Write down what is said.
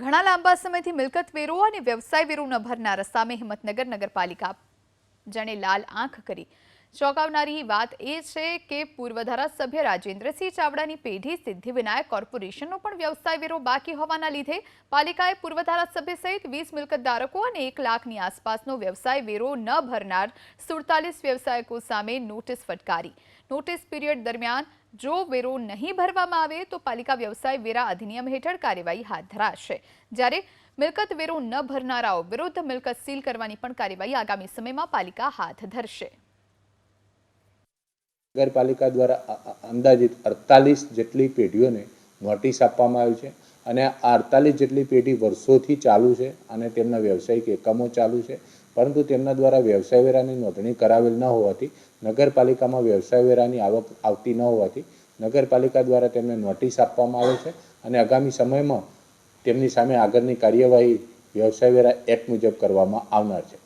ઘણા લાંબા સમયથી મિલકત વેરો અને વ્યવસાય વેરો ન ભરનાર સામે હિંમતનગર નગરપાલિકા. જાણે લાલ આંખ કરી. ચોંકાવનારી વાત એ છે કે પૂર્વ ધારાસભ્ય રાજેન્દ્રસિંહ ચાવડાની પેઢી સિદ્ધિવિનાયક કોર્પોરેશનનો પણ વ્યવસાય વેરો બાકી હોવાના લીધે પાલિકાએ પૂર્વ ધારાસભ્ય સહિત વીસ મિલકત ધારકો અને એક લાખની આસપાસનો વ્યવસાય વેરો ન ભરનાર સુડતાલીસ વ્યવસાયકો સામે નોટિસ ફટકારી. નોટિસ પીરિયડ દરમિયાન જો વેરો નહીં ભરવામાં આવે તો પાલિકા વ્યવસાય વેરા અધિનિયમ હેઠળ કાર્યવાહી હાથ ધરાશે. જ્યારે મિલકત વેરો ન ભરનારાઓ વિરુદ્ધ મિલકત સીલ કરવાની પણ કાર્યવાહી આગામી સમયમાં પાલિકા હાથ ધરશે. નગરપાલિકા દ્વારા અંદાજિત અડતાલીસ જેટલી પેઢીઓને નોટિસ આપવામાં આવી છે અને આ અડતાલીસ જેટલી પેઢી વર્ષોથી ચાલુ છે અને તેમના વ્યવસાયિક એકમો ચાલુ છે. પરંતુ તેમના દ્વારા વ્યવસાય વેરાની નોંધણી કરાવેલ ન હોવાથી, નગરપાલિકામાં વ્યવસાય વેરાની આવક આવતી ન હોવાથી નગરપાલિકા દ્વારા તેમને નોટિસ આપવામાં આવે છે અને આગામી સમયમાં તેમની સામે આગળની કાર્યવાહી વ્યવસાય વેરા એક્ટ મુજબ કરવામાં આવનાર છે.